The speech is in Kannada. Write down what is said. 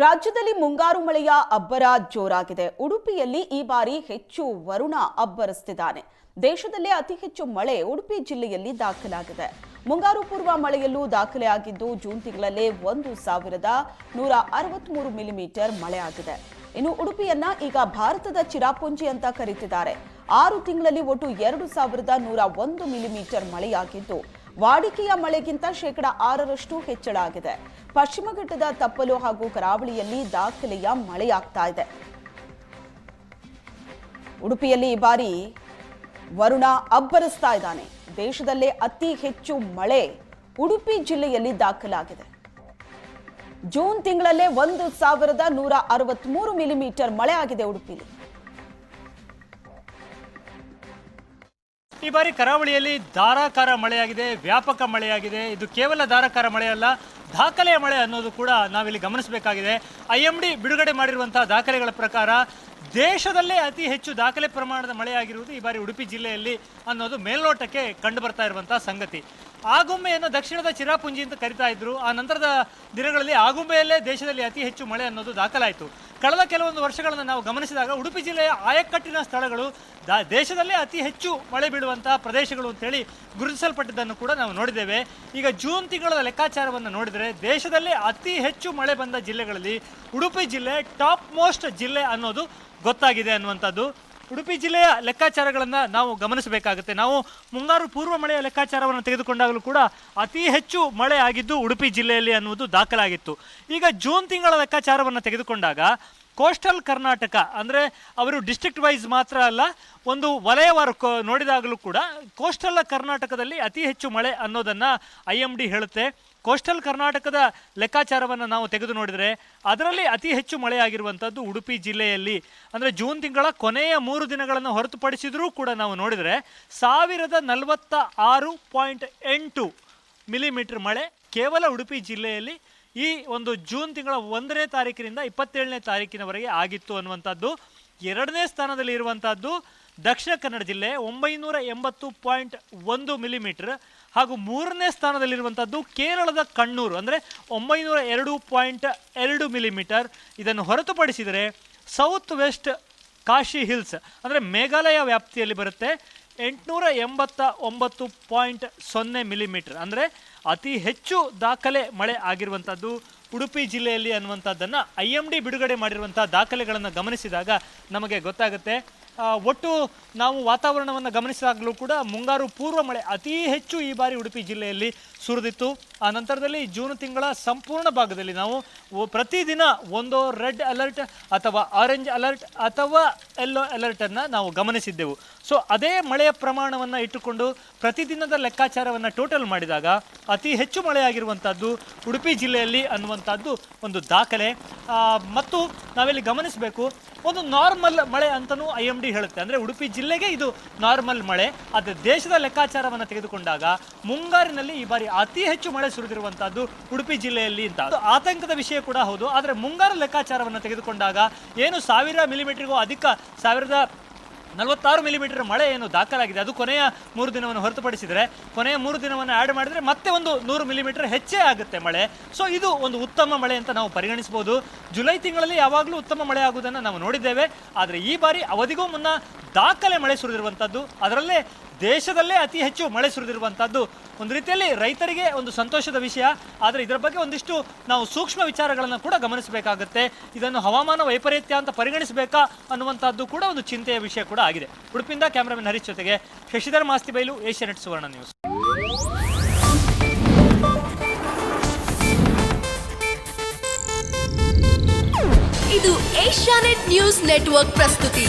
ರಾಜ್ಯದಲ್ಲಿ ಮುಂಗಾರು ಮಳೆಯ ಅಬ್ಬರ ಜೋರಾಗಿದೆ. ಉಡುಪಿಯಲ್ಲಿ ಈ ಬಾರಿ ಹೆಚ್ಚು ವರುಣ ಅಬ್ಬರಿಸುತ್ತಿದ್ದಾನೆ ದೇಶದಲ್ಲೇ ಅತಿ ಹೆಚ್ಚು ಮಳೆ ಉಡುಪಿ ಜಿಲ್ಲೆಯಲ್ಲಿ ದಾಖಲಾಗಿದೆ. ಮುಂಗಾರು ಪೂರ್ವ ಮಳೆಯಲ್ಲೂ ದಾಖಲೆಯಾಗಿದ್ದು ಜೂನ್ ತಿಂಗಳಲ್ಲೇ ಒಂದು ಸಾವಿರದ ನೂರ ಅರವತ್ಮೂರು ಮಿಲಿಮೀಟರ್ ಮಳೆಯಾಗಿದೆ ಇನ್ನು ಉಡುಪಿಯನ್ನ ಈಗ ಭಾರತದ ಚಿರಾಪುಂಜಿ ಅಂತ ಕರೀತಿದ್ದಾರೆ. ಆರು ತಿಂಗಳಲ್ಲಿ ಒಟ್ಟು ಎರಡು ಸಾವಿರದ ನೂರ ಒಂದು ಮಿಲಿಮೀಟರ್ ಮಳೆಯಾಗಿದ್ದು ವಾಡಿಕೆಯ ಮಳೆಗಿಂತ ಶೇಕಡ ಆರರಷ್ಟು ಹೆಚ್ಚಳ ಆಗಿದೆ. ಪಶ್ಚಿಮ ಘಟ್ಟದ ತಪ್ಪಲು ಹಾಗೂ ಕರಾವಳಿಯಲ್ಲಿ ದಾಖಲೆಯ ಮಳೆಯಾಗ್ತಾ ಇದೆ. ಉಡುಪಿಯಲ್ಲಿ ಈ ಬಾರಿ ವರುಣ ಅಬ್ಬರಿಸ್ತಾ ಇದ್ದಾನೆ. ದೇಶದಲ್ಲೇ ಅತಿ ಹೆಚ್ಚು ಮಳೆ ಉಡುಪಿ ಜಿಲ್ಲೆಯಲ್ಲಿ ದಾಖಲಾಗಿದೆ. ಜೂನ್ ತಿಂಗಳಲ್ಲೇ ಒಂದು ಸಾವಿರದ ನೂರ ಅರವತ್ಮೂರು ಮಿಲಿಮೀಟರ್ ಮಳೆ ಆಗಿದೆ ಉಡುಪಿಲಿ. ಈ ಬಾರಿ ಕರಾವಳಿಯಲ್ಲಿ ಧಾರಾಕಾರ ಮಳೆಯಾಗಿದೆ, ವ್ಯಾಪಕ ಮಳೆಯಾಗಿದೆ. ಇದು ಕೇವಲ ಧಾರಾಕಾರ ಮಳೆಯಲ್ಲ, ದಾಖಲೆಯ ಮಳೆ ಅನ್ನೋದು ಕೂಡ ನಾವಿಲ್ಲಿ ಗಮನಿಸಬೇಕಾಗಿದೆ. ಐ ಎಂ ಡಿ ಬಿಡುಗಡೆ ಮಾಡಿರುವಂತಹ ದಾಖಲೆಗಳ ಪ್ರಕಾರ ದೇಶದಲ್ಲೇ ಅತಿ ಹೆಚ್ಚು ದಾಖಲೆ ಪ್ರಮಾಣದ ಮಳೆಯಾಗಿರುವುದು ಈ ಬಾರಿ ಉಡುಪಿ ಜಿಲ್ಲೆಯಲ್ಲಿ ಅನ್ನೋದು ಮೇಲ್ನೋಟಕ್ಕೆ ಕಂಡು ಬರ್ತಾ ಇರುವಂತಹ ಸಂಗತಿ. ಆಗುಂಬೆಯನ್ನು ದಕ್ಷಿಣದ ಚಿರಾಪುಂಜಿ ಅಂತ ಕರಿತಾ ಇದ್ರು. ಆ ನಂತರದ ದಿನಗಳಲ್ಲಿ ಆಗುಂಬೆಯಲ್ಲೇ ದೇಶದಲ್ಲಿ ಅತಿ ಹೆಚ್ಚು ಮಳೆ ಅನ್ನೋದು ದಾಖಲಾಯಿತು. ಕಳೆದ ಕೆಲವೊಂದು ವರ್ಷಗಳನ್ನು ನಾವು ಗಮನಿಸಿದಾಗ ಉಡುಪಿ ಜಿಲ್ಲೆಯ ಆಯಕಟ್ಟಿನ ಸ್ಥಳಗಳು ದಾ ದೇಶದಲ್ಲೇ ಅತಿ ಹೆಚ್ಚು ಮಳೆ ಬೀಳುವಂತಹ ಪ್ರದೇಶಗಳು ಅಂತೇಳಿ ಗುರುತಿಸಲ್ಪಟ್ಟಿದ್ದನ್ನು ಕೂಡ ನಾವು ನೋಡಿದ್ದೇವೆ. ಈಗ ಜೂನ್ ತಿಂಗಳ ಲೆಕ್ಕಾಚಾರವನ್ನು ನೋಡಿದರೆ ದೇಶದಲ್ಲೇ ಅತಿ ಹೆಚ್ಚು ಮಳೆ ಬಂದ ಜಿಲ್ಲೆಗಳಲ್ಲಿ ಉಡುಪಿ ಜಿಲ್ಲೆ ಟಾಪ್ ಮೋಸ್ಟ್ ಜಿಲ್ಲೆ ಅನ್ನೋದು ಗೊತ್ತಾಗಿದೆ ಅನ್ನುವಂಥದ್ದು. ಉಡುಪಿ ಜಿಲ್ಲೆಯ ಲೆಕ್ಕಾಚಾರಗಳನ್ನು ನಾವು ಗಮನಿಸಬೇಕಾಗುತ್ತೆ. ನಾವು ಮುಂಗಾರು ಪೂರ್ವ ಮಳೆಯ ಲೆಕ್ಕಾಚಾರವನ್ನು ತೆಗೆದುಕೊಂಡಾಗಲೂ ಕೂಡ ಅತಿ ಹೆಚ್ಚು ಮಳೆ ಆಗಿದ್ದು ಉಡುಪಿ ಜಿಲ್ಲೆಯಲ್ಲಿ ಅನ್ನುವುದು ದಾಖಲಾಗಿತ್ತು. ಈಗ ಜೂನ್ ತಿಂಗಳ ಲೆಕ್ಕಾಚಾರವನ್ನು ತೆಗೆದುಕೊಂಡಾಗ ಕೋಸ್ಟಲ್ ಕರ್ನಾಟಕ ಅಂದರೆ ಅವರು ಡಿಸ್ಟ್ರಿಕ್ಟ್ ವೈಸ್ ಮಾತ್ರ ಅಲ್ಲ, ಒಂದು ವಲಯವಾರು ನೋಡಿದಾಗಲೂ ಕೂಡ ಕೋಸ್ಟಲ್ ಕರ್ನಾಟಕದಲ್ಲಿ ಅತಿ ಹೆಚ್ಚು ಮಳೆ ಅನ್ನೋದನ್ನು ಐ ಎಂ ಡಿ ಹೇಳುತ್ತೆ. ಕೋಸ್ಟಲ್ ಕರ್ನಾಟಕದ ಲೆಕ್ಕಾಚಾರವನ್ನು ನಾವು ತೆಗೆದು ನೋಡಿದರೆ ಅದರಲ್ಲಿ ಅತಿ ಹೆಚ್ಚು ಮಳೆಯಾಗಿರುವಂಥದ್ದು ಉಡುಪಿ ಜಿಲ್ಲೆಯಲ್ಲಿ. ಅಂದರೆ ಜೂನ್ ತಿಂಗಳ ಕೊನೆಯ ಮೂರು ದಿನಗಳನ್ನು ಹೊರತುಪಡಿಸಿದರೂ ಕೂಡ ನಾವು ನೋಡಿದರೆ ಸಾವಿರದ ನಲವತ್ತ ಆರು ಪಾಯಿಂಟ್ ಎಂಟು ಮಿಲಿಮೀಟರ್ ಮಳೆ ಕೇವಲ ಉಡುಪಿ ಜಿಲ್ಲೆಯಲ್ಲಿ ಈ ಒಂದು ಜೂನ್ ತಿಂಗಳ ಒಂದನೇ ತಾರೀಕಿನಿಂದ ಇಪ್ಪತ್ತೇಳನೇ ತಾರೀಕಿನವರೆಗೆ ಆಗಿತ್ತು ಅನ್ನುವಂಥದ್ದು. ಎರಡನೇ ಸ್ಥಾನದಲ್ಲಿ ಇರುವಂಥದ್ದು ದಕ್ಷಿಣ ಕನ್ನಡ ಜಿಲ್ಲೆ ಒಂಬೈನೂರ ಎಂಬತ್ತು ಪಾಯಿಂಟ್ ಒಂದು ಮಿಲಿಮೀಟರ್. ಹಾಗೂ ಮೂರನೇ ಸ್ಥಾನದಲ್ಲಿರುವಂಥದ್ದು ಕೇರಳದ ಕಣ್ಣೂರು, ಅಂದರೆ ಒಂಬೈನೂರ ಎರಡು ಪಾಯಿಂಟ್ ಎರಡು ಮಿಲಿಮೀಟರ್. ಇದನ್ನು ಹೊರತುಪಡಿಸಿದರೆ ಸೌತ್ ವೆಸ್ಟ್ ಕಾಶಿ ಹಿಲ್ಸ್ ಅಂದರೆ ಮೇಘಾಲಯ ವ್ಯಾಪ್ತಿಯಲ್ಲಿ ಬರುತ್ತೆ. ಎಂಟುನೂರ ಎಂಬತ್ತ ಒಂಬತ್ತು ಪಾಯಿಂಟ್ ಸೊನ್ನೆ ಮಿಲಿಮೀಟರ್. ಅಂದರೆ ಅತಿ ಹೆಚ್ಚು ದಾಖಲೆ ಮಳೆ ಆಗಿರುವಂಥದ್ದು ಉಡುಪಿ ಜಿಲ್ಲೆಯಲ್ಲಿ ಅನ್ನುವಂಥದ್ದನ್ನು ಐ ಎಂ ಡಿ ಬಿಡುಗಡೆ ಮಾಡಿರುವಂಥ ದಾಖಲೆಗಳನ್ನು ಗಮನಿಸಿದಾಗ ನಮಗೆ ಗೊತ್ತಾಗುತ್ತೆ. ಒಟ್ಟು ನಾವು ವಾತಾವರಣವನ್ನು ಗಮನಿಸಿದಾಗಲೂ ಕೂಡ ಮುಂಗಾರು ಪೂರ್ವ ಮಳೆ ಅತಿ ಹೆಚ್ಚು ಈ ಬಾರಿ ಉಡುಪಿ ಜಿಲ್ಲೆಯಲ್ಲಿ ಸುರಿದಿತ್ತು. ಆ ನಂತರದಲ್ಲಿ ಜೂನ್ ತಿಂಗಳ ಸಂಪೂರ್ಣ ಭಾಗದಲ್ಲಿ ನಾವು ಪ್ರತಿದಿನ ಒಂದು ರೆಡ್ ಅಲರ್ಟ್ ಅಥವಾ ಆರೆಂಜ್ ಅಲರ್ಟ್ ಅಥವಾ ಯೆಲ್ಲೋ ಅಲರ್ಟನ್ನು ನಾವು ಗಮನಿಸಿದ್ದೆವು. ಸೊ, ಅದೇ ಮಳೆಯ ಪ್ರಮಾಣವನ್ನು ಇಟ್ಟುಕೊಂಡು ಪ್ರತಿದಿನದ ಲೆಕ್ಕಾಚಾರವನ್ನು ಟೋಟಲ್ ಮಾಡಿದಾಗ ಅತಿ ಹೆಚ್ಚು ಮಳೆಯಾಗಿರುವಂಥದ್ದು ಉಡುಪಿ ಜಿಲ್ಲೆಯಲ್ಲಿ ಅನ್ನುವಂಥದ್ದು ಒಂದು ದಾಖಲೆ. ಮತ್ತು ನಾವಿಲ್ಲಿ ಗಮನಿಸಬೇಕು ಒಂದು ನಾರ್ಮಲ್ ಮಳೆ ಅಂತಲೂ ಐ ಎಂ ಡಿ ಹೇಳುತ್ತೆ. ಅಂದರೆ ಉಡುಪಿ ಜಿಲ್ಲೆಗೆ ಇದು ನಾರ್ಮಲ್ ಮಳೆ. ಆದರೆ ದೇಶದ ಲೆಕ್ಕಾಚಾರವನ್ನು ತೆಗೆದುಕೊಂಡಾಗ ಮುಂಗಾರಿನಲ್ಲಿ ಈ ಬಾರಿ ಅತಿ ಹೆಚ್ಚು ಮಳೆ ಸುರಿದಿರುವಂತಹದ್ದು ಉಡುಪಿ ಜಿಲ್ಲೆಯಲ್ಲಿ ಅಂತ. ಆತಂಕದ ವಿಷಯ ಕೂಡ ಹೌದು. ಆದರೆ ಮುಂಗಾರು ಲೆಕ್ಕಾಚಾರವನ್ನು ತೆಗೆದುಕೊಂಡಾಗ ಏನು ಸಾವಿರ ಮಿಲಿಮೀಟರ್ಗೂ ಅಧಿಕ ಸಾವಿರದ ನಲವತ್ತಾರು ಮಿಲಿಮೀಟರ್ ಮಳೆ ಏನು ದಾಖಲಾಗಿದೆ. ಅದು ಕೊನೆಯ ಮೂರು ದಿನವನ್ನು ಹೊರತುಪಡಿಸಿದರೆ, ಕೊನೆಯ ಮೂರು ದಿನವನ್ನು ಆ್ಯಡ್ ಮಾಡಿದರೆ ಮತ್ತೆ ಒಂದು ನೂರು ಮಿಲಿಮೀಟರ್ ಹೆಚ್ಚೇ ಆಗುತ್ತೆ ಮಳೆ. ಸೊ ಇದು ಒಂದು ಉತ್ತಮ ಮಳೆ ಅಂತ ನಾವು ಪರಿಗಣಿಸಬಹುದು. ಜುಲೈ ತಿಂಗಳಲ್ಲಿ ಯಾವಾಗಲೂ ಉತ್ತಮ ಮಳೆ ಆಗುವುದನ್ನು ನಾವು ನೋಡಿದ್ದೇವೆ. ಆದರೆ ಈ ಬಾರಿ ಅವಧಿಗೂ ಮುನ್ನ ದಾಖಲೆ ಮಳೆ ಸುರಿದಿರುವಂಥದ್ದು ಅದರಲ್ಲೇ ದೇಶದಲ್ಲೇ ಅತಿ ಹೆಚ್ಚು ಮಳೆ ಸುರಿದಿರುವಂಥದ್ದು ಒಂದು ರೀತಿಯಲ್ಲಿ ರೈತರಿಗೆ ಒಂದು ಸಂತೋಷದ ವಿಷಯ. ಆದರೆ ಇದರ ಬಗ್ಗೆ ಒಂದಿಷ್ಟು ನಾವು ಸೂಕ್ಷ್ಮ ವಿಚಾರಗಳನ್ನು ಕೂಡ ಗಮನಿಸಬೇಕಾಗುತ್ತೆ. ಇದನ್ನು ಹವಾಮಾನ ವೈಪರೀತ್ಯ ಅಂತ ಪರಿಗಣಿಸಬೇಕಾ ಅನ್ನುವಂಥದ್ದು ಕೂಡ ಒಂದು ಚಿಂತೆಯ ವಿಷಯ ಕೂಡ ಆಗಿದೆ. ಉಡುಪಿಂದ ಕ್ಯಾಮ್ರಾಮನ್ ಹರೀಶ್ ಜೊತೆಗೆ ಶಶಿಧರ್ ಮಾಸ್ತಿ ಬೈಲು ಏಷ್ಯಾನೆಟ್ ಸುವರ್ಣ ನ್ಯೂಸ್. ಇದು ಏಷ್ಯಾನೆಟ್ ನ್ಯೂಸ್ ನೆಟ್ವರ್ಕ್ ಪ್ರಸ್ತುತಿ.